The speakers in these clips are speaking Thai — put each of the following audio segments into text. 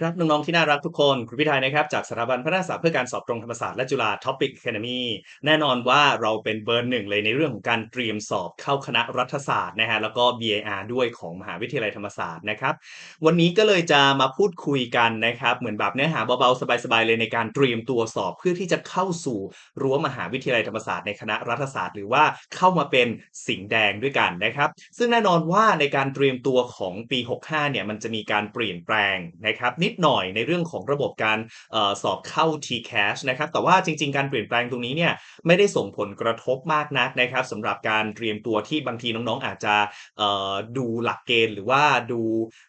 ครับน้องๆที่น่ารักทุกคนครูพิทัยนะครับจากสถาบันพัฒนาศาสตร์เพื่อการสอบตรงธรรมศาสตร์และจุฬา Topic Academy แน่นอนว่าเราเป็นเบอร์หนึ่งเลยในเรื่องของการเตรียมสอบเข้าคณะรัฐศาสตร์นะฮะแล้วก็ BAR ด้วยของมหาวิทยาลัยธรรมศาสตร์นะครับ วันนี้ก็เลยจะมาพูดคุยกันนะครับ เหมือนแบบเนื้อหาเบาๆสบายๆเลยในการเตรียมตัวสอบเพื่อที่จะเข้าสู่รั้วมหาวิทยาลัยธรรมศาสตร์ในคณะรัฐศาสตร์ หรือว่าเข้ามาเป็นสิงแดงด้วยกันนะครับ ซึ่งแน่นอนว่าในการเตรียมตัวของปี 65เนี่ยมันจะมีการเปลี่ยนแปลงนะครับนิิดหน่อยในเรื่องของระบบการออสอบเข้า TCAS นะครับแต่ว่าจริง ๆ การเปลี่ยนแปลงตรงนี้เนี่ยไม่ได้ส่งผลกระทบมากนักนะครับสำหรับการเตรียมตัวที่บางทีน้องๆอาจจะดูหลักเกณฑ์ หรือว่าดู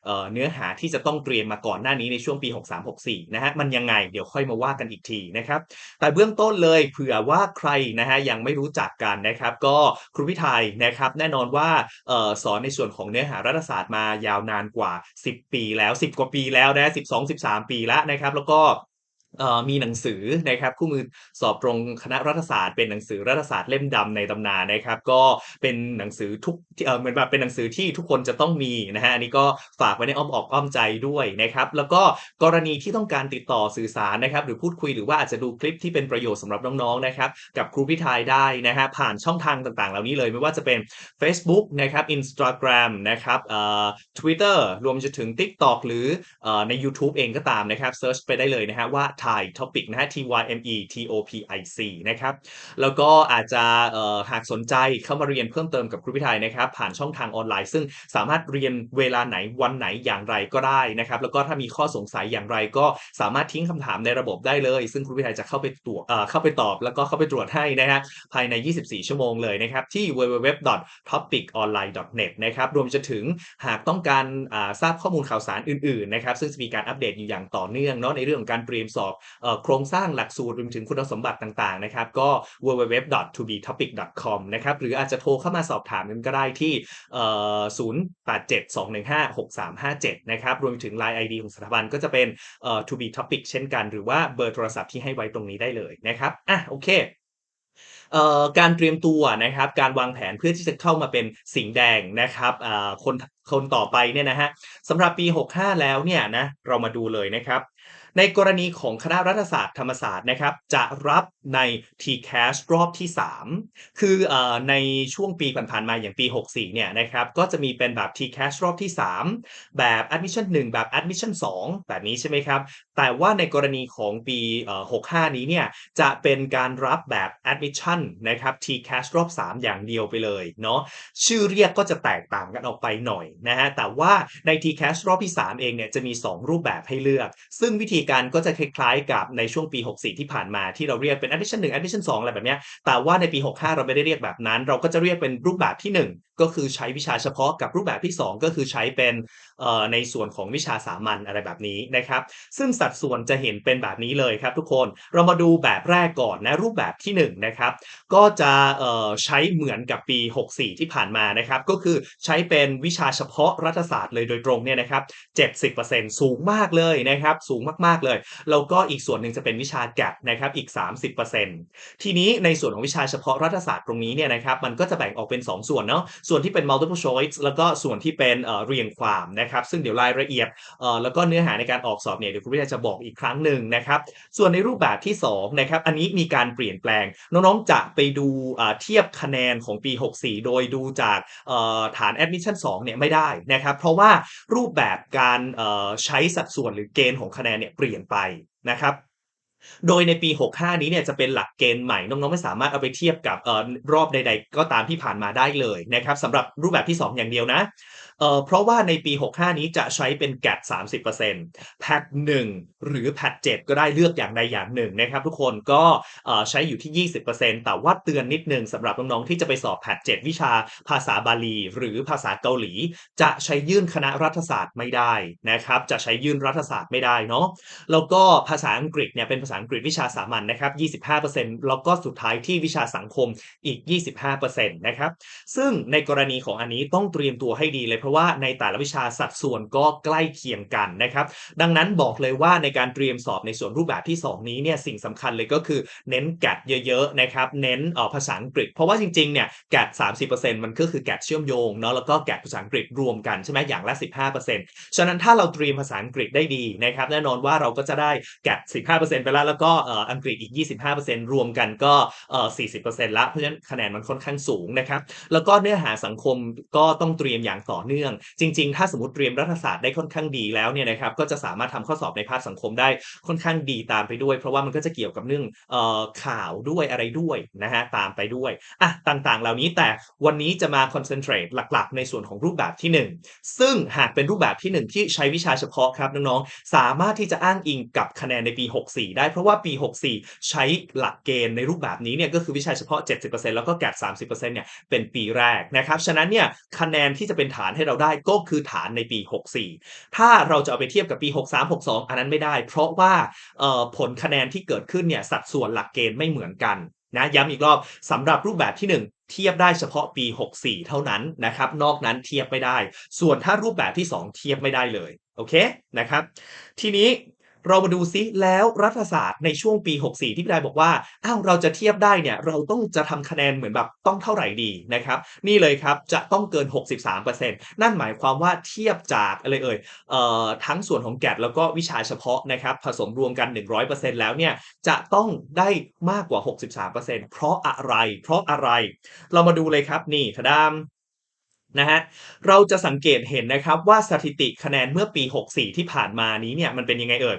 เอ่อเนื้อหาที่จะต้องเตรียมมาก่อนหน้านี้ในช่วงปี 63-64 นะฮะมันยังไงเดี๋ยวค่อยมาว่ากันอีกทีนะครับแต่เบื้องต้นเลยเผื่อว่าใครนะฮะยังไม่รู้จักกันนะครับ ก็ครูพิไทยนะครับแน่นอนว่าออสอนในส่วนของเนื้อหารัฐศาสตร์มายาวนานกว่า 10 ปีแล้ว 10 กว่าปีแล้วนะ12-13 ปีแล้วนะครับ แล้วก็ มีหนังสือนะครับคู่มือสอบตรงคณะรัฐศาสตร์เป็นหนังสือรัฐศาสตร์เล่มดำในตำนานนะครับ ก็เป็นหนังสือทุกเอ่อเหมือนแบบเป็นหนังสือที่ทุกคนจะต้องมีนะฮะอันนี้ก็ฝากไว้ในอ้อมอกอ้อมใจด้วยนะครับ แล้วก็กรณีที่ต้องการติดต่อสื่อสารนะครับ หรือพูดคุยหรือว่าอาจจะดูคลิปที่เป็นประโยชน์สำหรับน้องๆนะครับ กับครูพิทายได้นะฮะผ่านช่องทางต่างๆ เหล่านี้เลยไม่ว่าจะเป็น Facebook นะครับ Instagram นะครับเอ่อ Twitter รวมจนถึง TikTok หรือเอ่อในยูทูบเองก็ตามนะครับเซิร์ชไปได้เลยนะฮะว่า Thai Topic นะฮะ T Y M E T O P I C นะครับ แล้วก็อาจจะหากสนใจเข้ามาเรียนเพิ่มเติมกับครูพิทัยนะครับ ผ่านช่องทางออนไลน์ ซึ่งสามารถเรียนเวลาไหนวันไหนอย่างไรก็ได้นะครับ แล้วก็ถ้ามีข้อสงสัยอย่างไรก็สามารถทิ้งคำถามในระบบได้เลย ซึ่งครูพิทัยจะเข้าไปตรวจเข้าไปตอบ แล้วก็เข้าไปตรวจให้นะฮะภายใน 24 ชั่วโมงเลยนะครับ ที่ www.topiconline.net นะครับรวมจนถึงหากต้องการทราบข้อมูลข่าวสารอื่นๆนะครับซึ่งจะมีการอัปเดตอยู่อย่างต่อเนื่องเนาะในเรื่องของการเตรียมสอบอ่อโครงสร้างหลักสูตรรวมถึงคุณสมบัติต่างๆนะครับก็ www.tobetopic.com นะครับหรืออาจจะโทรเข้ามาสอบถามกันก็ได้ที่ 0872156357 นะครับรวมถึง Line ID ของสถาบันก็จะเป็น to be topic เช่นกัน หรือว่าเบอร์โทรศัพท์ที่ให้ไว้ตรงนี้ได้เลยนะครับอะโอเคการเตรียมตัวนะครับการวางแผนเพื่อที่จะเข้ามาเป็นสิงแดงนะครับคนคนต่อไปเนี่ยนะฮะสำหรับปี 65 แล้วเนี่ยนะเรามาดูเลยนะครับ ในกรณีของคณะรัฐศาสตร์ธรรมศาสตร์นะครับ จะรับใน TCAS รอบที่ 3 คือเอ่อในช่วงปีผ่านๆมาอย่างปี 64 เนี่ยนะครับ ก็จะมีเป็นแบบ TCAS รอบที่ 3 แบบ Admission 1 แบบ Admission 2 แบบนี้ใช่ไหมครับ แต่ว่าในกรณีของปี 65 นี้เนี่ยจะเป็นการรับแบบ Admission นะครับ TCAS รอบ 3 อย่างเดียวไปเลยเนาะชื่อเรียกก็จะแตกต่างกันออกไปหน่อยนะฮะแต่ว่าใน TCAS รอบที่ 3 เองเนี่ยจะมี 2 รูปแบบให้เลือก ซึ่งวิธีการก็จะคล้ายๆ กับในช่วงปี 64 ที่ผ่านมาที่เราเรียกเป็น Admission 1 Admission 2 อะไรแบบเนี้ยแต่ว่าในปี 65 เราไม่ได้เรียกแบบนั้น เราก็จะเรียกเป็นรูปแบบที่ 1 ก็คือใช้วิชาเฉพาะกับรูปแบบที่ 2 ก็คือใช้เป็นในส่วนของวิชาสามัญอะไรแบบนี้นะครับ ซึ่งสัดส่วนจะเห็นเป็นแบบนี้เลยครับทุกคนเรามาดูแบบแรกก่อนนะรูปแบบที่1นะครับก็จะใช้เหมือนกับปี 64 ที่ผ่านมานะครับก็คือใช้เป็นวิชาเฉพาะรัฐศาสตร์เลยโดยตรงเนี่ยนะครับ70%สูงมากเลยนะครับสูงมากๆเลยแล้วก็อีกส่วนหนึ่งจะเป็นวิชาแกดนะครับอีก 30%ทีนี้ในส่วนของวิชาเฉพาะรัฐศาสตร์ตรงนี้เนี่ยนะครับมันก็จะแบ่งออกเป็น 2 ส่วนเนาะส่วนที่เป็น multiple choice แล้วก็ส่วนที่เป็นเรียงความนะครับ ซึ่งเดี๋ยวรายละเอียดแล้วก็เนื้อหาในการออกสอบเนี่ยเดี๋ยวคุณวิทยาจะบอกอีกครั้งหนึ่งนะครับ ส่วนในรูปแบบที่2นะครับอันนี้มีการเปลี่ยนแปลง น้องๆจะไปดูเทียบคะแนนของปี 64 โดยดูจากเอ่อฐาน admission 2เนี่ยไม่ได้นะครับ เพราะว่ารูปแบบการใช้สัดส่วนหรือเกณฑ์ของคะแนนเนี่ยเปลี่ยนไปนะครับ โดยในปี 65 นี้เนี่ยจะเป็นหลักเกณฑ์ใหม่น้องๆไม่สามารถเอาไปเทียบกับออรอบใด ๆ ก็ตามที่ผ่านมาได้เลยนะครับสำหรับรูปแบบที่ 2 อย่างเดียวนะเเพราะว่าในปี 65 นี้จะใช้เป็นแกด30%แพท1หรือแพท7ก็ได้เลือกอย่างใดอย่างหนึ่งนะครับทุกคนก็ใช้อยู่ที่ 20%แต่ว่าเตือนนิดนึงสำหรับน้องๆที่จะไปสอบแพท7วิชาภาษาบาลี หรือภาษาเกาหลี จะใช้ยื่นคณะรัฐศาสตร์ไม่ได้นะครับจะใช้ยื่นรัฐศาสตร์ไม่ได้เนาะแล้วก็ภาษาอังกฤษเนี่ยเป็นภาาษาอังกฤษวิชาสามัญนะครับ 25%แล้วก็สุดท้ายที่วิชาสังคมอีก 25%นะครับซึ่งในกรณีของอันนี้ต้องเตรียมตัวให้ดีเลยเพราะว่าในแต่ละวิชาสัดส่วนก็ใกล้เคียงกันนะครับ ดังนั้นบอกเลยว่าในการเตรียมสอบในส่วนรูปแบบที่ 2 นี้เนี่ยสิ่งสำคัญเลยก็คือเน้นแกดเยอะๆนะครับเน้นออภาษาอังกฤษ เพราะว่าจริงๆเนี่ยแกด30%มันก็คือแกดเชื่อมโยงเนาะแล้วก็แกดภาษาอังกฤษรวมกันใช่ไหมอย่างละ 15%ฉะนั้นถ้าเราเตรียมภาษาอังกฤษได้ดีนะครับแน่นอนว่าเราก็จะได้แกด15%ไปแล้วแล้วก็อังกฤษอีก 25%รวมกันก็เอ่อ40%ละเพราะฉะนั้นคะแนนมันค่อนข้างสูงนะครับแล้วก็เนื้อหาสังคมก็ต้องเตรียมอย่างต่อเนื่อง จริง ๆ ถ้าสมมติเตรียมรัฐศาสตร์ได้ค่อนข้างดีแล้วเนี่ยนะครับก็จะสามารถทำข้อสอบในภาคสังคมได้ค่อนข้างดีตามไปด้วย เพราะว่ามันก็จะเกี่ยวกับเรื่องเอ่อข่าวด้วยอะไรด้วยนะฮะตามไปด้วยอะต่างๆ เหล่านี้แต่วันนี้จะมาคอนเซนเทรตหลักๆ ในส่วนของรูปแบบที่ 1 ซึ่งหากเป็นรูปแบบที่ 1 ที่ใช้วิชาเฉพาะครับน้องๆสามารถที่จะอ้างอิงกับคะแนนในปี 64 ได้เพราะว่าปี 64 ใช้หลักเกณฑ์ในรูปแบบนี้เนี่ยก็คือวิชาเฉพาะ 70%แล้วก็แกด30%เนี่ยเป็นปีแรกนะครับฉะนั้นเนี่ยคะแนนที่จะเป็นฐานให้เราได้ก็คือฐานในปี 64 ถ้าเราจะเอาไปเทียบกับปี 63 62 อันนั้นไม่ได้ เพราะว่าผลคะแนนที่เกิดขึ้นเนี่ยสัดส่วนหลักเกณฑ์ไม่เหมือนกันนะย้ำอีกรอบสำหรับรูปแบบที่ 1 เทียบได้เฉพาะปี 64 เท่านั้นนะครับ นอกนั้นเทียบไม่ได้ ส่วนถ้ารูปแบบที่ 2 เทียบไม่ได้เลย โอเคนะครับ ทีนี้ เรามาดูซิแล้วรัฐศาสตร์ในช่วงปี 64 ที่พี่ได้บอกว่าอ้าวเราจะเทียบได้เนี่ยเราต้องจะทำคะแนนเหมือนแบบต้องเท่าไหร่ดีนะครับ นี่เลยครับจะต้องเกิน 63%นั่นหมายความว่าเทียบจากอะไรเอ่ยเอ่อทั้งส่วนของแกดแล้วก็วิชาเฉพาะนะครับ ผสมรวมกัน 100%แล้วเนี่ยจะต้องได้มากกว่า 63%เพราะอะไร เพราะอะไร เรามาดูเลยครับนี่ทดาม นะฮะเราจะสังเกตเห็นนะครับว่าสถิติคะแนนเมื่อปี 64 ที่ผ่านมานี้เนี่ยมันเป็นยังไงเอ่ย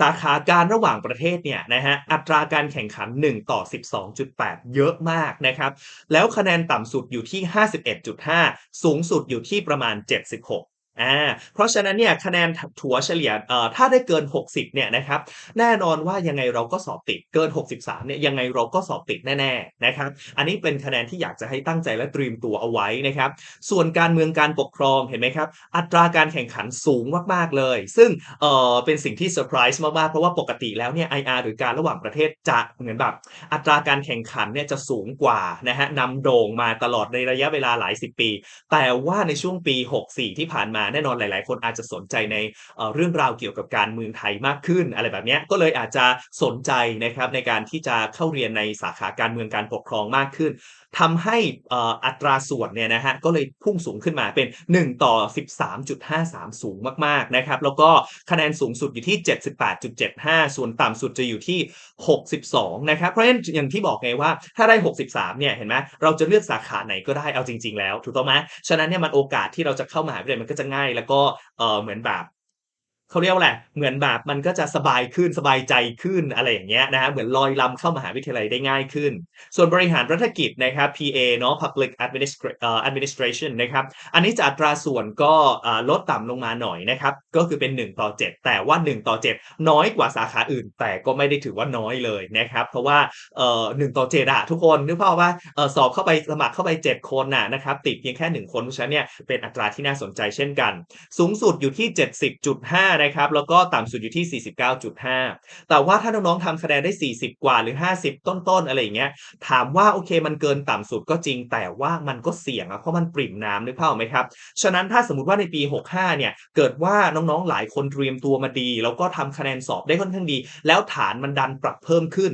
สาขาการระหว่างประเทศเนี่ยนะฮะอัตราการแข่งขัน 1 ต่อ 12.8 เยอะมากนะครับ แล้วคะแนนต่ำสุดอยู่ที่ 51.5 สูงสุดอยู่ที่ประมาณ 76 อ่าเพราะฉะนั้นเนี่ยคะแนนถัวเฉลี่ยเอ่อถ้าได้เกิน 60เนี่ยนะครับแน่นอนว่ายังไงเราก็สอบติดเกิน 63เนี่ยยังไงเราก็สอบติดแน่ๆนะครับอันนี้เป็นคะแนนที่อยากจะให้ตั้งใจและเตรียมตัวเอาไว้นะครับส่วนการเมืองการปกครองเห็นไหมครับอัตราการแข่งขันสูงมากๆเลย ซึ่งเอ่อเป็นสิ่งที่เซอร์ไพรส์มากๆเพราะว่าปกติแล้วเนี่ย IR หรือการระหว่างประเทศจะเหมือนแบบอัตราการแข่งขันเนี่ยจะสูงกว่านะฮะนำโด่งมาตลอดในระยะเวลาหลายสิบปี แต่ว่าในช่วงปี 64 ที่ผ่านมาแน่นอนหลาย ๆ คนอาจจะสนใจในเเรื่องราวเกี่ยวกับการเมืองไทยมากขึ้น อะไรแบบนี้ก็เลยอาจจะสนใจนะครับในการที่จะเข้าเรียนในสาขาการเมืองการปกครองมากขึ้น ทำให้อัตราส่วนเนี่ยนะฮะก็เลยพุ่งสูงขึ้นมาเป็น 1 ต่อ 13.53 สูงมากๆนะครับแล้วก็คะแนนสูงสุดอยู่ที่ 78.75 ส่วนต่ำสุดจะอยู่ที่ 62 นะครับเพราะฉะนั้นอย่างที่บอกไงว่าถ้าได้ 63 เนี่ยเห็นไหมเราจะเลือกสาขาไหนก็ได้เอาจริง ๆ แล้ว ถูกต้องไหมฉะนั้นเนี่ยมันโอกาสที่เราจะเข้ามหาวิทยาลัยมันก็จะง่าย แล้วก็เออเหมือนแบบ เขาเรียกว่าอะไรเหมือนแบบมันก็จะสบายขึ้นสบายใจขึ้นอะไรอย่างเงี้ยนะฮะเหมือนลอยลำเข้ามหาวิทยาลัยได้ง่ายขึ้น ส่วนบริหารรัฐกิจนะครับ PA เนาะ Public Administration นะครับอันนี้จะอัตราส่วนก็ลดต่ำลงมาหน่อยนะครับก็คือเป็น 1 ต่อ 7 แต่ว่า 1 ต่อ 7 น้อยกว่าสาขาอื่น แต่ก็ไม่ได้ถือว่าน้อยเลยนะครับเพราะว่าเอ่อ1ต่อ7อะทุกคนนึกภาพว่าสอบเข้าไปสมัครเข้าไป 7 คนน่ะนะครับติดเพียงแค่ 1 คนเพราะฉะนั้นเนี่ยเป็นอัตราที่น่าสนใจเช่นกัน สูงสุดอยู่ที่ 70.5นะครับ แล้วก็ต่ำสุดอยู่ที่ 49.5 แต่ว่าถ้าน้องๆทำคะแนนได้ 40 กว่าหรือ 50 ต้นๆ อะไรอย่างเงี้ย ถามว่าโอเคมันเกินต่ำสุดก็จริง แต่ว่ามันก็เสี่ยงอะเพราะมันปริ่มน้ำนึกภาพไหมครับ ฉะนั้นถ้าสมมติว่าในปี 65 เนี่ย เกิดว่าน้องๆ หลายคนเตรียมตัวมาดี แล้วก็ทำคะแนนสอบได้ค่อนข้างดี แล้วฐานมันดันปรับเพิ่มขึ้น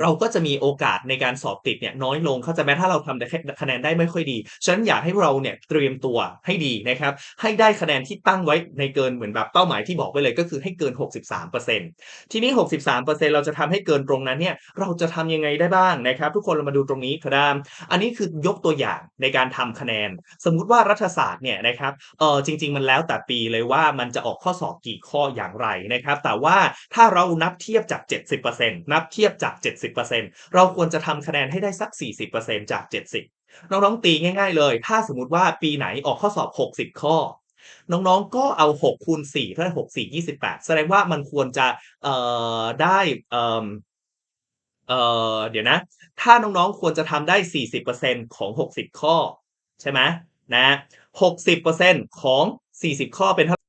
เราก็จะมีโอกาสในการสอบติดเนี่ยน้อยลงเขาจไหมถ้าเราทำได้แค่คะแนนได้ไม่ค่อยดี ฉะนั้นอยากให้เราเนี่ยเตรียมตัวให้ดีนะครับให้ได้คะแนนที่ตั้งไว้ในเกินเหมือนแบบเป้าหมายที่บอกไว้เลยก็คือให้เกิน 63%ทีนี้ 63%เราจะทำให้เกินตรงนั้นเนี่ยเราจะทำยังไงได้บ้างนะครับ ทุกคนเรามาดูตรงนี้ครับ อันนี้คือยกตัวอย่างในการทำคะแนน สมมุติว่ารัฐศาสตร์เนี่ยนะครับเออจริง ๆ มันแล้วแต่ปีเลยว่ามันจะออกข้อสอบกี่ข้ออย่างไรนะครับ แต่ว่าถ้าเรานับเทียบจาก 70%นับเทียบจาก70%เราควรจะทำคะแนนให้ได้สัก 40%จาก 70 น้องๆตีง่ายๆเลย ถ้าสมมติว่าปีไหนออกข้อสอบ 60 ข้อ น้องๆก็เอา 6 คูณ4เท่ากับ6 4 28 แสดงว่ามันควรจะเอ่อได้เอ่อเอ่อเดี๋ยวนะ ถ้าน้องๆ ควรจะทำได้ 40%ของ 60 ข้อ ใช่ไหมนะ 60%ของ 40 ข้อเป็นเท่า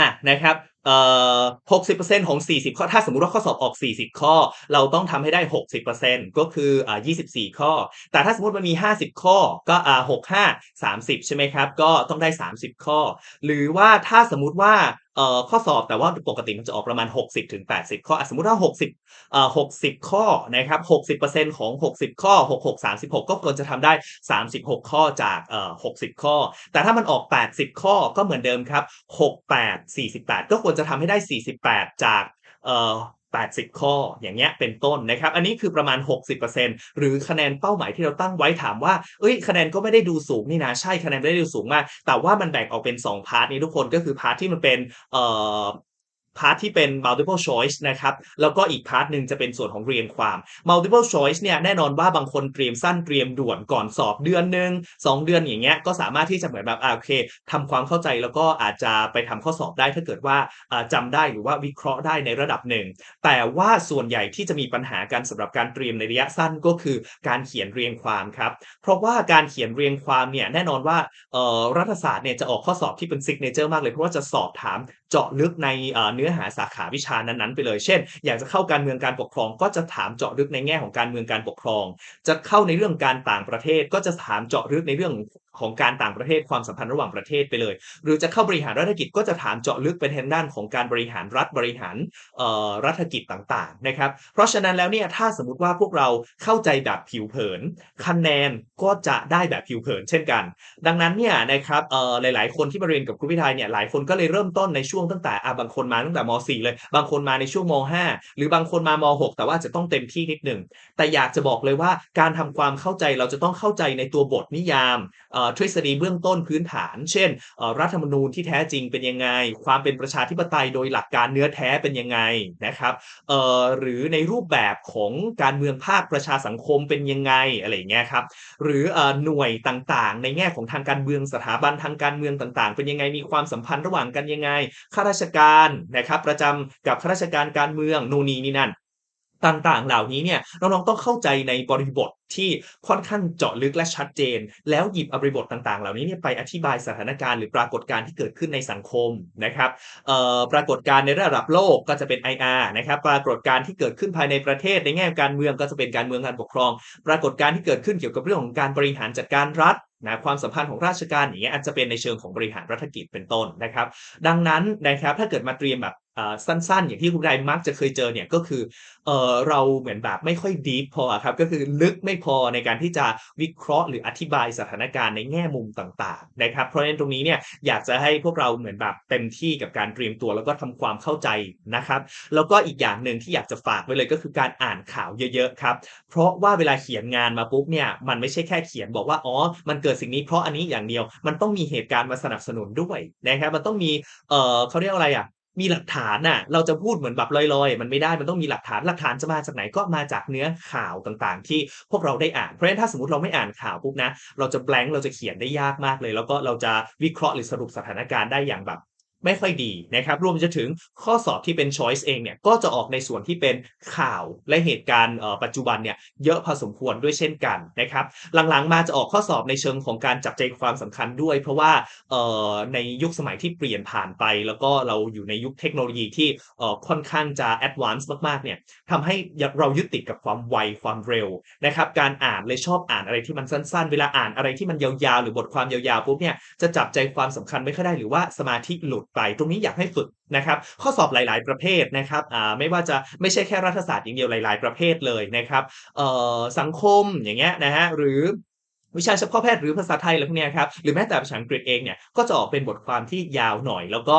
อะนะครับเอ่อหกสิบเปอร์เซ็นต์ของสี่สิบข้อ ถ้าสมมติว่าข้อสอบออกสี่สิบข้อ เราต้องทำให้ได้หกสิบเปอร์เซ็นต์ก็คืออ่ายี่สิบสี่ข้อ แต่ถ้าสมมติมันมีห้าสิบข้อ ก็อ่าหกห้าสามสิบใช่ไหมครับ ก็ต้องได้สามสิบข้อ หรือว่าถ้าสมมติว่า เอ่อข้อสอบแต่ว่าปกติมันจะออกประมาณ 60-80 ข้อสมมุติว่า60เอ่อ60 ข้อนะครับ60%ของ 60 ข้อ 66 36 ก็ควรจะทำได้ 36 ข้อจากเอ่อ60 ข้อ แต่ถ้ามันออก 80 ข้อก็เหมือนเดิมครับ 68 48 ก็ควรจะทำให้ได้ 48 จากเอ่อ 80 ข้ออย่างเงี้ยเป็นต้นนะครับ อันนี้คือประมาณ 60%หรือคะแนนเป้าหมายที่เราตั้งไว้ถามว่าเอ้ยคะแนนก็ไม่ได้ดูสูงนี่นะใช่คะแนนไม่ได้ดูสูงมาก แต่ว่ามันแบ่งออกเป็น 2 พาร์ตนี้ทุกคนก็คือพาร์ทที่มันเป็นเอ่อ พาร์ทที่เป็น multiple choice นะครับแล้วก็อีกพาร์ทหนึ่งจะเป็นส่วนของเรียงความ multiple choice เนี่ยแน่นอนว่าบางคนเตรียมสั้นเตรียมด่วนก่อนสอบเดือนหนึ่ง2 เดือนอย่างเงี้ยก็สามารถที่จะเหมือนแบบอ่าโอเคทำความเข้าใจแล้วก็อาจจะไปทำข้อสอบได้ถ้าเกิดว่าอ่าจำได้หรือว่าวิเคราะห์ได้ในระดับหนึ่งแต่ว่าส่วนใหญ่ที่จะมีปัญหากันสำหรับการเตรียมในระยะสั้นก็คือการเขียนเรียงความครับเพราะว่าการเขียนเรียงความเนี่ยแน่นอนว่าเอ่อรัฐศาสตร์เนี่ยจะออกข้อสอบที่เป็น signature มากเลยเพราะว่าจะสอบถามเจาะลึกในเอ่อนื้อหาสาขาวิชานั้นๆไปเลย เช่น อยากจะเข้าการเมืองการปกครอง ก็จะถามเจาะลึกในแง่ของการเมืองการปกครอง จะเข้าในเรื่องการต่างประเทศก็จะถามเจาะลึกในเรื่อง ของการต่างประเทศความสัมพันธ์ระหว่างประเทศไปเลย หรือจะเข้าบริหารรัฐกิจก็จะถามเจาะลึกเป็นทางด้านของการบริหารรัฐบริหารรัฐกิจต่างๆนะครับ เพราะฉะนั้นแล้วเนี่ยถ้าสมมติว่าพวกเราเข้าใจแบบผิวเผิน คะแนนก็จะได้แบบผิวเผิน เช่นกัน ดังนั้นเนี่ยนะครับหลายๆ คนที่มาเรียนกับครูพิทายเนี่ยหลายคนก็เลยเริ่มต้นในช่วงตั้งแต่บางคนมาตั้งแต่ม .4 เลย บางคนมาในช่วงม .5 หรือบางคนมาม .6 แต่ว่าจะต้องเต็มที่นิดหนึ่งแต่อยากจะบอกเลยว่าการทำความเข้าใจเราจะต้องเข้าใจในตัวบทนิยามเทฤษฎีเบื้องต้นพื้นฐาน เช่นรัฐธรรมนูญที่แท้จริงเป็นยังไง ความเป็นประชาธิปไตยโดยหลักการเนื้อแท้เป็นยังไงนะครับหรือในรูปแบบของการเมืองภาคประชาสังคมเป็นยังไงอะไรเงี้ยครับหรือหน่วยต่างๆ ในแง่ของทางการเมืองสถาบันทางการเมืองต่างๆ เป็นยังไงมีความสัมพันธ์ระหว่างกันยังไงข้าราชการนะครับประจำกับข้าราชการการเมืองนู่นนี่นี่นั่น ต่างๆ เหล่านี้เนี่ยน้องๆต้องเข้าใจในบริบทที่ค่อนข้างเจาะลึกและชัดเจน แล้วหยิบอบริบทต่างๆ เหล่านี้เนี่ยไปอธิบายสถานการณ์หรือปรากฏการณ์ที่เกิดขึ้นในสังคมนะครับปรากฏการณ์ในระดับโลกก็จะเป็น IR นะครับ ปรากฏการณ์ที่เกิดขึ้นภายในประเทศในแง่การเมืองก็จะเป็นการเมืองการปกครอง ปรากฏการณ์ที่เกิดขึ้นเกี่ยวกับเรื่องของการบริหารจัดการรัฐนะความสัมพันธ์ของราชการอย่างเงี้ยอาจจะเป็นในเชิงของบริหารรัฐกิจเป็นต้นนะครับ ดังนั้นนะครับถ้าเกิดมาเตรียมแบบ สั้นๆ อย่างที่คุณใดมักจะเคยเจอเนี่ยก็คือเออเราเหมือนแบบไม่ค่อยดีพอครับก็คือลึกไม่พอในการที่จะวิเคราะห์หรืออธิบายสถานการณ์ในแง่มุมต่างๆนะครับ เพราะฉะนั้นตรงนี้เนี่ยอยากจะให้พวกเราเหมือนแบบเต็มที่กับการเตรียมตัวแล้วก็ทำความเข้าใจนะครับ แล้วก็อีกอย่างหนึ่งที่อยากจะฝากไว้เลยก็คือการอ่านข่าวเยอะๆครับเพราะว่าเวลาเขียนงานมาปุ๊บเนี่ยมันไม่ใช่แค่เขียนบอกว่าอ๋อมันเกิดสิ่งนี้เพราะอันนี้อย่างเดียว มันต้องมีเหตุการณ์มาสนับสนุนด้วยนะครับมันต้องมีเออเขาเรียกอะไรอะ มีหลักฐานน่ะ เราจะพูดเหมือนแบบลอยๆ มันไม่ได้มันต้องมีหลักฐานหลักฐานจะมาจากไหนก็มาจากเนื้อข่าวต่างๆ ที่พวกเราได้อ่านเพราะฉะนั้นถ้าสมมติเราไม่อ่านข่าวปุ๊บนะ เราจะแบล n k เราจะเขียนได้ยากมากเลย แล้วก็เราจะวิเคราะห์หรือสรุปสถานการณ์ได้อย่างแบบ ไม่ค่อยดีนะครับรวมจะถึงข้อสอบที่เป็น choice เองเนี่ยก็จะออกในส่วนที่เป็นข่าวและเหตุการณ์ปัจจุบันเนี่ยเยอะพอสมควรด้วยเช่นกันนะครับหลังๆมาจะออกข้อสอบในเชิงของการจับใจความสำคัญด้วย เพราะว่าในยุคสมัยที่เปลี่ยนผ่านไป แล้วก็เราอยู่ในยุคเทคโนโลยีที่ค่อนข้างจะแอดวานซ์มากๆเนี่ยทำให้เรายึดติดกับความไวความเร็วนะครับการอ่านเลยชอบอ่านอะไรที่มันสั้น ๆ เวลาอ่านอะไรที่มันยาวๆ หรือบทความยาวๆปุ๊บเนี่ยจะจับใจความสำคัญไม่ค่อยได้หรือว่าสมาธิหลุดไปตรงนี้อยากให้ฝึกนะครับ ข้อสอบหลาย ๆ ประเภทนะครับไม่ว่าจะไม่ใช่แค่รัฐศาสตร์อย่างเดียวหลาย ๆ ประเภทเลยนะครับสังคมอย่างเงี้ยนะฮะหรือ วิชาเฉพาะแพทย์หรือภาษาไทยอะไรพวกนี้ครับหรือแม้แต่ภาษาอังกฤษเองเนี่ยก็จะออกเป็นบทความที่ยาวหน่อย แล้วก็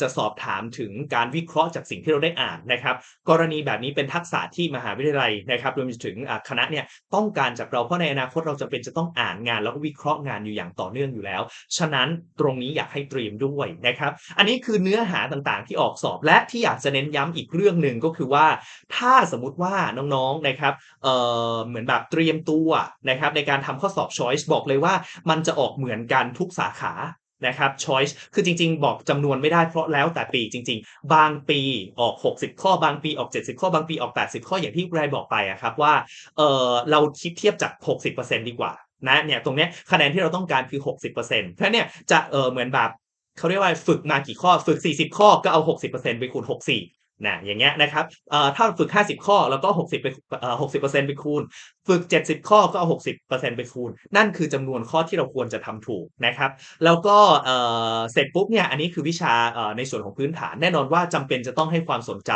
จะสอบถามถึงการวิเคราะห์จากสิ่งที่เราได้อ่านนะครับ กรณีแบบนี้เป็นทักษะที่มหาวิทยาลัยนะครับรวมถึงคณะเนี่ยต้องการจากเราเพราะในอนาคตเราจะเป็นจะต้องอ่านงาน แล้วก็วิเคราะห์งานอยู่อย่างต่อเนื่องอยู่แล้ว ฉะนั้นตรงนี้อยากให้เตรียมด้วยนะครับ อันนี้คือเนื้อหาต่างๆ ที่ออกสอบและที่อยากจะเน้นย้ำอีกเรื่องหนึ่งก็คือว่า ถ้าสมมุติว่าน้องๆนะครับเเหมือนแบบเตรียมตัวนะครับในการทำข้อสอบ choice บอกเลยว่ามันจะออกเหมือนกันทุกสาขานะครับ choice คือจริง ๆ บอกจำนวนไม่ได้เพราะแล้วแต่ปีจริง ๆ บางปีออก 60 ข้อบางปีออก 70 ข้อบางปีออก 80 ข้ออย่างที่ไรบอกไปอะครับว่าเออเราคิดเทียบจาก 60%ดีกว่านะเนี่ยตรงเนี้ยคะแนนที่เราต้องการคือ 60%เพราะเนี่ยจะเออเหมือนแบบเขาเรียกว่าฝึกมากี่ข้อฝึก 40 ข้อก็เอา 60%ไปคูณ 64 นะอย่างเงี้ยนะครับเอ่อถ้าฝึก 50 ข้อแล้วก็60ไปเอ่อ60%ไปคูณ ฝึก 70 ข้อก็เอา 60%ไปคูณ นั่นคือจำนวนข้อที่เราควรจะทำถูกนะครับ แล้วก็เอ่อเสร็จปุ๊บเนี่ยอันนี้คือวิชาเอ่อในส่วนของพื้นฐาน แน่นอนว่าจำเป็นจะต้องให้ความสนใจ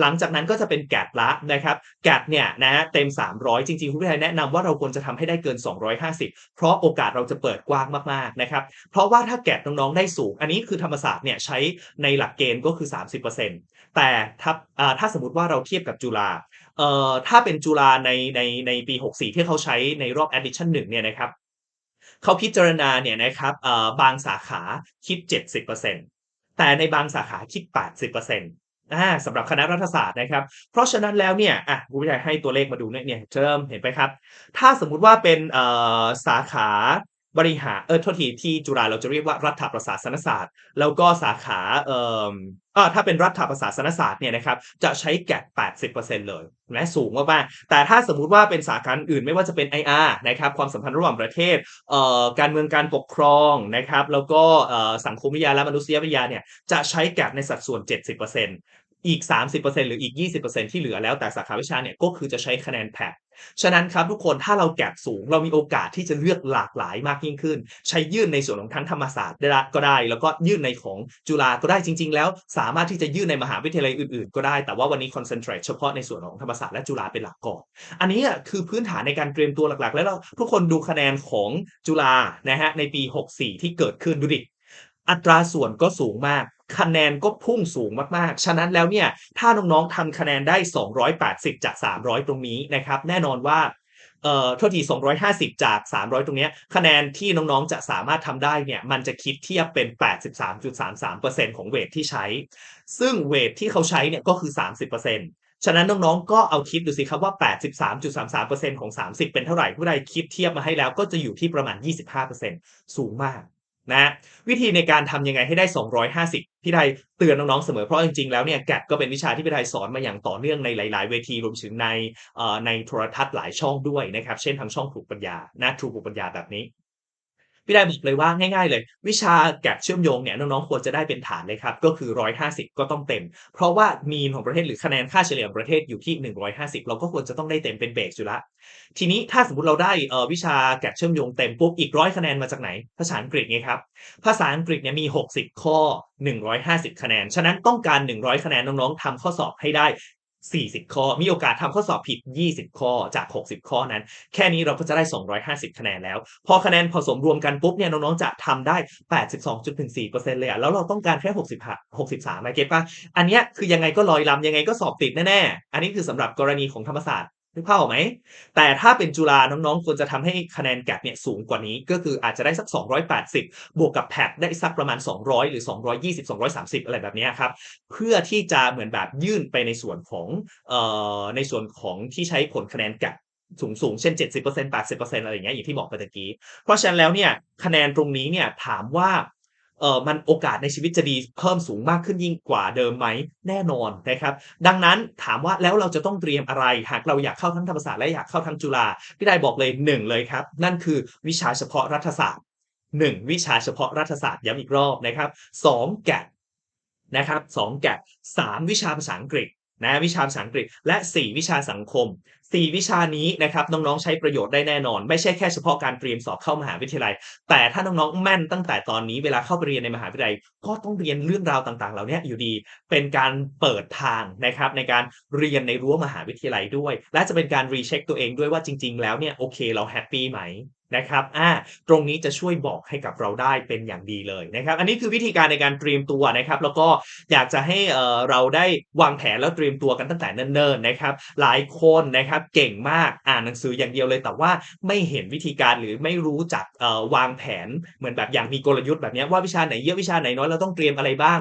หลังจากนั้นก็จะเป็นแกดละนะครับแกดเนี่ยนะเต็ม 300 จริงๆคุณผู้ชมแนะนำว่าเราควรจะทำให้ได้เกิน 250 เพราะโอกาสเราจะเปิดกว้างมากๆนะครับเพราะว่าถ้าแกดน้องๆได้สูง อันนี้คือธรรมศาสตร์เนี่ยใช้ในหลักเกณฑ์ก็คือ 30%แต่ถ้าอ่าถ้าสมมติว่าเราเทียบกับจุฬาเอ่อถ้าเป็นจุฬาในในในปี 64 ที่เขาใช้ในรอบ addition 1เนี่ยนะครับเขาพิจารณาเนี่ยนะครับเอ่อบางสาขาคิด 70%แต่ในบางสาขาคิด 80%อาสำหรับคณะรัฐศาสตร์นะครับ เพราะฉะนั้นแล้วเนี่ยอะคุณผู้ชมให้ตัวเลขมาดูเนี่ยเนี่ยเริ่มเห็นไหมครับ ถ้าสมมุติว่าเป็นเอ่อสาขา บริหารเออโทษทีที่จุฬาเราจะเรียกว่ารัฐประศาสนศาสตร์ แล้วก็สาขาเอ่ออ่าถ้าเป็นรัฐประศาสนศาสตร์เนี่ยนะครับจะใช้แกด80%เลยและสูงมากๆแต่ถ้าสมมุติว่าเป็นสาขาอื่นไม่ว่าจะเป็น IR นะครับความสัมพันธ์ระหว่างประเทศเอ่อการเมืองการปกครองนะครับแล้วก็เอ่อสังคมวิทยาและมนุษยวิทยาเนี่ยจะใช้แกดในสัดส่วน 70%อีก 30%หรืออีก 20%ที่เหลือแล้วแต่สาขาวิชาเนี่ยก็คือจะใช้คะแนนแพท ฉะนั้นครับทุกคนถ้าเราแกดสูง เรามีโอกาสที่จะเลือกหลากหลายมากยิ่งขึ้น ใช้ยื่นในส่วนของทั้งธรรมศาสตร์ได้ก็ได้ แล้วก็ยื่นในของจุฬาก็ได้จริง ๆ แล้ว สามารถที่จะยื่นในมหาวิทยาลัยอื่นๆ ก็ได้ แต่ว่าวันนี้คอนเซนเทรตเฉพาะในส่วนของธรรมศาสตร์และจุฬาเป็นหลักก่อน อันนี้คือพื้นฐานในการเตรียมตัวหลักๆ แล้วเราทุกคนดูคะแนนของจุฬานะฮะในปี 64 ที่เกิดขึ้นดูดิอัตราส่วนก็สูงมาก คะแนนก็พุ่งสูงมากๆ ฉะนั้นแล้วเนี่ยถ้าน้องๆทำคะแนนได้ 280 จาก 300 ตรงนี้นะครับ แน่นอนว่าเอ่อโทษที250 จาก 300 ตรงเนี้ยคะแนนที่น้องๆ จะสามารถทำได้เนี่ย มันจะคิดเทียบเป็น 83.33%ของเวทที่ใช้ ซึ่งเวทที่เขาใช้เนี่ยก็คือ 30%ฉะนั้นน้องๆ ก็เอาคิดดูสิครับว่า 83.33%ของ 30 เป็นเท่าไหร่ผู้ใดคิดเทียบมาให้แล้วก็จะอยู่ที่ประมาณ 25%สูงมาก นะวิธีในการทำยังไงให้ได้ 250 พี่ไทยเตือนน้องๆเสมอเพราะจริงๆแล้วเนี่ยแกดก็เป็นวิชาที่พี่ไทยสอนมาอย่างต่อเนื่องในหลายๆ เวทีรวมถึงในในโทรทัศน์หลายช่องด้วยนะครับ เช่นทางช่องถูกปัญญานะทรูปลูกปัญญาแบบนี้ พี่ได้บอกเลยว่าง่าย ๆ เลย วิชาแกะเชื่อมโยงเนี่ยน้องๆควรจะได้เป็นฐานเลยครับก็คือ 150 ก็ต้องเต็ม เพราะว่ามีนของประเทศหรือคะแนนค่าเฉลี่ยของประเทศอยู่ที่ 150 เราก็ควรจะต้องได้เต็มเป็นเบสอยู่ล้วทีนี้ถ้าสมมติเราได้เออวิชาแกะเชื่อมโยงเต็มปุ๊บอีกร้อยคะแนนมาจากไหน ภาษาอังกฤษไงครับภาษาอังกฤษเนี่ยมี 60 ข้อ 150 คะแนน ฉะนั้นต้องการ 100 คะแนนน้องๆทำข้อสอบให้ได้ 40 ข้อ มีโอกาสทำข้อสอบผิด 20 ข้อจาก 60 ข้อนั้น แค่นี้เราก็จะได้ 250 คะแนนแล้ว พอคะแนนผสมรวมกันปุ๊บเนี่ยน้องๆจะทำได้ 82.14%เลยอะแล้วเราต้องการแค่ 60 63นะเก็ตปะอันเนี้ยคือยังไงก็ลอยลำยังไงก็สอบติดแน่ๆ อันนี้คือสำหรับกรณีของธรรมศาสตร์ นึกภาพออกไหม แต่ถ้าเป็นจุฬาน้องๆ ควรจะทำให้คะแนนแกดเนี่ยสูงกว่านี้ก็คืออาจจะได้สัก 280 บวกกับแพทได้สักประมาณ 200 หรือ 220 230 อะไรแบบนี้ครับ เพื่อที่จะเหมือนแบบยื่นไปในส่วนของเอ่อในส่วนของที่ใช้ผลคะแนนแกดสูงสูงๆเช่น 70% 80%อะไรอย่างเงี้ยอย่างที่บอกไปตะกี้ เพราะฉะนั้นแล้วเนี่ยคะแนนตรงนี้เนี่ยถามว่า ออมันโอกาสในชีวิตจะดีเพิ่มสูงมากขึ้นยิ่งกว่าเดิมไหมแน่นอนนะครับ ดังนั้นถามว่าแล้วเราจะต้องเตรียมอะไร หากเราอยากเข้าทั้งธรรมศาสตร์และอยากเข้าทั้งจุฬาพี่ได้บอกเลยหนึ่งเลยครับ นั่นคือวิชาเฉพาะรัฐศาสตร์หนึ่งวิชาเฉพาะรัฐศาสตร์ย้ำอีกรอบนะครับสองแกดนะครับสองแกดสามวิชาภาษาอังกฤษนะวิชาภาษาอังกฤษและสี่วิชาสังคมสี่วิชานี้นะครับน้องๆใช้ประโยชน์ได้แน่นอน ไม่ใช่แค่เฉพาะการเตรียมสอบเข้ามหาวิทยาลัย แต่ถ้าน้องๆแม่นตั้งแต่ตอนนี้เวลาเข้าไปเรียนในมหาวิทยาลัย ก็ต้องเรียนเรื่องราวต่างๆ เหล่านี้อยู่ดีเป็นการเปิดทางนะครับในการเรียนในรั้วมหาวิทยาลัยด้วย และจะเป็นการรีเช็คตัวเองด้วยว่าจริง ๆ แล้วเนี่ยโอเคเราแฮปปี้ไหมนะครับอ่าตรงนี้จะช่วยบอกให้กับเราได้เป็นอย่างดีเลยนะครับ อันนี้คือวิธีการในการเตรียมตัวนะครับ แล้วก็อยากจะให้เออเราได้วางแผนแล้วเตรียมตัวกันตั้งแต่เนิ่นๆนะครับ หลายคนนะครับเก่งมากอ่านหนังสืออย่างเดียวเลย แต่ว่าไม่เห็นวิธีการหรือไม่รู้จักวางแผนเหมือนแบบอย่างมีกลยุทธ์แบบนี้ว่าวิชาไหนเยอะวิชาไหนน้อยเราต้องเตรียมอะไรบ้าง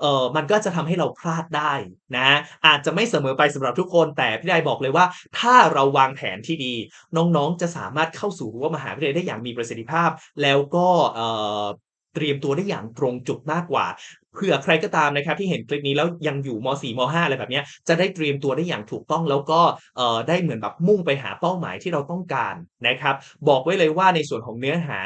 เออมันก็จะทำให้เราพลาดได้นะอาจจะไม่เสมอไปสำหรับทุกคนแต่พี่ได้บอกเลยว่า ถ้าเราวางแผนที่ดี น้องๆจะสามารถเข้าสู่รั้วมหาวิทยาลัยได้อย่างมีประสิทธิภาพ แล้วก็เตรียมตัวได้อย่างตรงจุดมากกว่า เผื่อใครก็ตามนะครับที่เห็นคลิปนี้แล้วยังอยู่ม .4 ม .5 อะไรแบบนี้จะได้เตรียมตัวได้อย่างถูกต้องแล้วก็ได้เหมือนแบบมุ่งไปหาเป้าหมายที่เราต้องการนะครับ บอกไว้เลยว่าในส่วนของเนื้อหา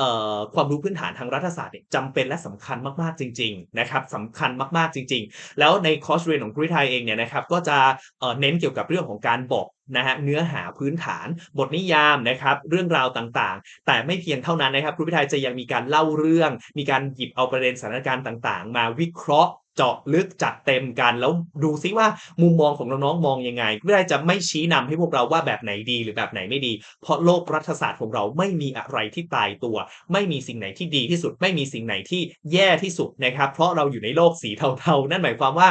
ออความรู้พื้นฐานทางรัฐศาสตร์จำเป็นและสำคัญมากๆจริง ๆ นะครับสำคัญมากๆจริง ๆ แล้วในคอร์สเรียนของครูวิทัยเองเนี่ยนะครับก็จะเเน้นเกี่ยวกับเรื่องของการบอก นะฮะเนื้อหาพื้นฐาน บทนิยามนะครับ เรื่องราวต่างๆ แต่ไม่เพียงเท่านั้นนะครับครูพิทายจะยังมีการเล่าเรื่อง มีการหยิบเอาประเด็นสถานการณ์ต่าง ๆ มาวิเคราะห์ เจาะลึกจัดเต็มกัน แล้วดูซิว่ามุมมองของน้องๆมองยังไงครูพิทัยจะไม่ชี้นำให้พวกเราว่าแบบไหนดีหรือแบบไหนไม่ดี เพราะโลกรัฐศาสตร์ของเราไม่มีอะไรที่ตายตัว ไม่มีสิ่งไหนที่ดีที่สุด ไม่มีสิ่งไหนที่แย่ที่สุดนะครับ เพราะเราอยู่ในโลกสีเทาๆ นั่นหมายความว่า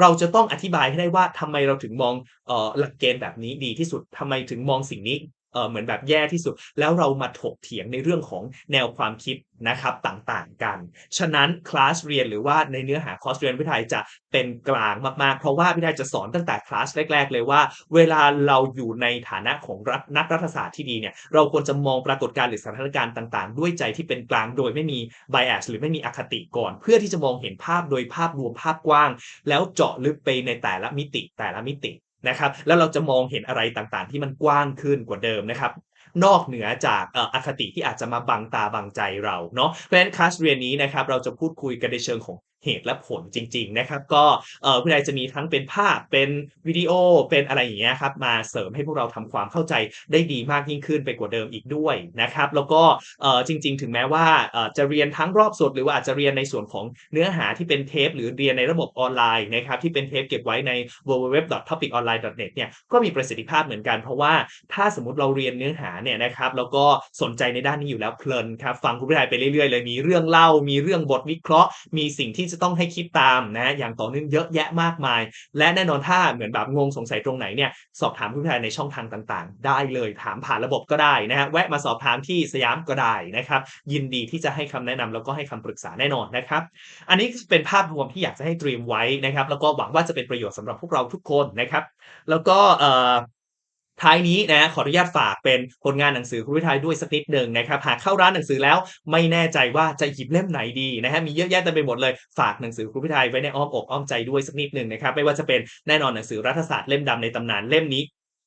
เราจะต้องอธิบายให้ได้ว่าทำไมเราถึงมองออหลักเกณฑ์แบบนี้ดีที่สุดทำไมถึงมองสิ่งนี้ เออเหมือนแบบแย่ที่สุด แล้วเรามาถกเถียงในเรื่องของแนวความคิดนะครับต่างๆกัน ฉะนั้นคลาสเรียนหรือว่าในเนื้อหาคอร์สเรียนพิทยจะเป็นกลางมากๆ เพราะว่าพิทยจะสอนตั้งแต่คลาสแรก ๆ เลยว่า เวลาเราอยู่ในฐานะของรัฐนักรัฐศาสตร์ที่ดีเนี่ยเราควรจะมองปรากฏการณ์หรือสถานการณ์ต่างๆ ด้วยใจที่เป็นกลางโดยไม่มี bias หรือไม่มีอคติก่อน เพื่อที่จะมองเห็นภาพโดยภาพรวมภาพกว้าง แล้วเจาะลึกไปในแต่ละมิติแต่ละมิติ นะครับแล้วเราจะมองเห็นอะไรต่างๆ ที่มันกว้างขึ้นกว่าเดิมนะครับนอกเหนือจากเอ่ออคติที่อาจจะมาบังตาบังใจเราเนาะเพราะฉะนั้นคลาสเรียนนี้นะครับเราจะพูดคุยกันในเชิงของเหตุและผลจริง ๆ นะครับ ก็เอ่อพี่นายจะมีทั้งเป็นภาพเป็นวิดีโอเป็นอะไรอย่างเงี้ยครับมาเสริมให้พวกเราทำความเข้าใจได้ดีมากยิ่งขึ้นไปกว่าเดิมอีกด้วยนะครับแล้วก็เออจริง ๆ ถึงแม้ว่าเออจะเรียนทั้งรอบสด หรือว่าอาจจะเรียนในส่วนของเนื้อหาที่เป็นเทป หรือเรียนในระบบออนไลน์นะครับที่เป็นเทปเก็บไว้ใน www.topiconline.net เนี่ยก็มีประสิทธิภาพเหมือนกันเพราะว่าถ้าสมมติเราเรียนเนื้อหาเนี่ยนะครับแล้วก็สนใจในด้านนี้อยู่แล้วเพลินครับฟังคุณพิทายไปเรื่อยๆเลยมีเรื่องเล่ามีเรื่องบทวิเคราะห์ มีสิ่งที่จะต้องให้คิดตามนะอย่างต่อเนื่องเยอะแยะมากมาย และแน่นอนถ้าเหมือนแบบงงสงสัยตรงไหนเนี่ยสอบถามคุณพิทายในช่องทางต่างๆ ได้เลยถามผ่านระบบก็ได้นะฮะแวะมาสอบถามที่สยามก็ได้นะครับยินดีที่จะให้คำแนะนำแล้วก็ให้คำปรึกษาแน่นอนนะครับ อันนี้เป็นภาพรวมที่อยากจะให้เตรียมไว้นะครับ แล้วก็หวังว่าจะเป็นประโยชน์สำหรับพวกเราทุกคนนะครับ แล้วก็เอ่อ ท้ายนี้นะขออนุญาตฝากเป็นผลงานหนังสือคุณวิทัยด้วยสักนิดหนึ่งนะครับหากเข้าร้านหนังสือแล้วไม่แน่ใจว่าจะหยิบเล่มไหนดีนะฮะมีเยอะแยะเต็มไปหมดเลยฝากหนังสือคุณวิทัยไว้ในอ้อมอกอ้อมใจด้วยสักนิดหนึ่งนะครับไม่ว่าจะเป็นแน่นอนหนังสือรัฐศาสตร์เล่มดำในตำนานเล่มนี้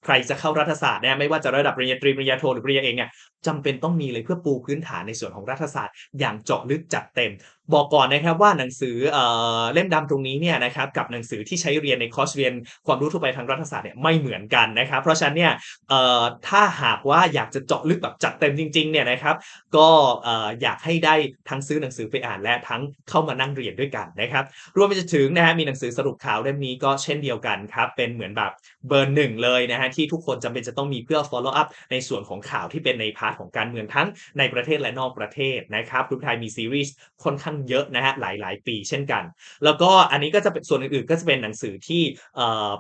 ใครจะเข้ารัฐศาสตร์เนี่ยไม่ว่าจะระดับปริญญาตรีปริญญาโทหรือปริญญาเอกเนี่ยจำเป็นต้องมีเลยเพื่อปูพื้นฐานในส่วนของรัฐศาสตร์ อย่างเจาะลึกจัดเต็ม บอกก่อนนะครับว่าหนังสือเอ่อเล่มดำตรงนี้เนี่ยนะครับกับหนังสือที่ใช้เรียนในคอร์สเรียนความรู้ทั่วไปทางรัฐศาสตร์เนี่ยไม่เหมือนกันนะครับ เพราะฉะนั้นเนี่ยเอ่อถ้าหากว่าอยากจะเจาะลึกแบบจัดเต็มจริงๆเนี่ยนะครับ ก็เอ่ออยากให้ได้ทั้งซื้อหนังสือไปอ่านและทั้งเข้ามานั่งเรียนด้วยกันนะครับ รวมไปจนถึงนะฮะมีหนังสือสรุปข่าวเล่มนี้ก็เช่นเดียวกันครับเป็นเหมือนแบบเบอร์หนึ่งเลยนะฮะที่ทุกคนจำเป็นจะต้องมีเพื่อ follow up ในส่วนของข่าวที่เป็นในพาร์ทของการเมืองทั้งในประเทศและนอกประเทศนะครับทุกไทยมีซีรีส์ค่อนข้างเยอะนะฮะหลาย ๆ ปีเช่นกัน แล้วก็อันนี้ก็จะเป็นส่วนอื่น ๆ ก็จะเป็นหนังสือที่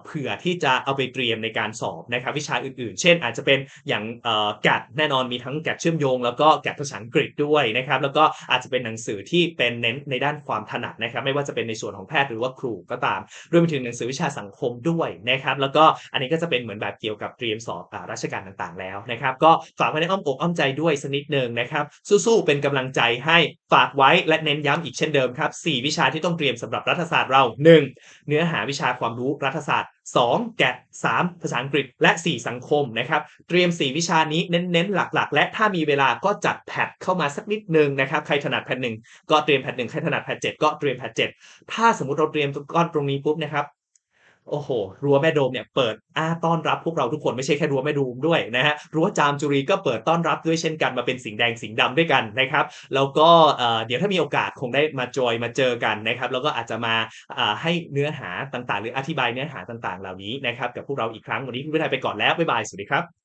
เผื่อที่จะเอาไปเตรียมในการสอบนะครับวิชาอื่น ๆ เช่น อาจจะเป็นอย่างเอ่อแกดแน่นอนมีทั้งแกดเชื่อมโยง แล้วก็แกดภาษาอังกฤษด้วยนะครับแล้วก็อาจจะเป็นหนังสือที่เป็นเน้นในด้านความถนัดนะครับไม่ว่าจะเป็นในส่วนของแพทย์หรือว่าครูก็ตามรวมไปถึงหนังสือวิชาสังคมด้วยนะครับแล้วก็อันนี้ก็จะเป็นเหมือนแบบเกี่ยวกับเตรียมสอบอราชการต่าง ๆ แล้วนะครับก็ฝากไว้ในอ้อมอกอ้อมใจด้วยสักนิดหนึ่งนะครับสู้ๆเป็นกำลังใจให้ฝากไว้และเน้นย้ำอีกเช่นเดิมครับ 4 วิชาที่ต้องเตรียมสำหรับรัฐศาสตร์เรา 1. เนื้อหาวิชาความรู้รัฐศาสตร์ 2. แกะ 3. ภาษาอังกฤษ และ 4 สังคมนะครับ เตรียม 4 วิชานี้เน้นๆ หลักๆ และถ้ามีเวลาก็จัดแพทเข้ามาสักนิดหนึ่งนะครับใครถนัดแพทหนึ่งก็เตรียมแพทหนึ่งใครถนัดแพทเจ็ดก็เตรียมแพทเจ็ดถ้าสมมติเราเตรียมก้อนตรงนี้ปุ๊บนะครับ โอ้โห รั้วแม่โดมเนี่ยเปิดอ้าต้อนรับพวกเราทุกคนไม่ใช่แค่รั้วแม่โดมด้วยนะฮะ รั้วจามจุรีก็เปิดต้อนรับด้วยเช่นกันมาเป็นสิงแดงสิงห์ดำด้วยกันนะครับ แล้วก็เดี๋ยวถ้ามีโอกาสคงได้มาจอยมาเจอกันนะครับ แล้วก็อาจจะมาอ่าให้เนื้อหาต่างๆ หรืออธิบายเนื้อหาต่างๆ เหล่านี้นะครับกับพวกเราอีกครั้งวันนี้คุณวิทยไปก่อนแล้วบ๊ายบายสวัสดีครับ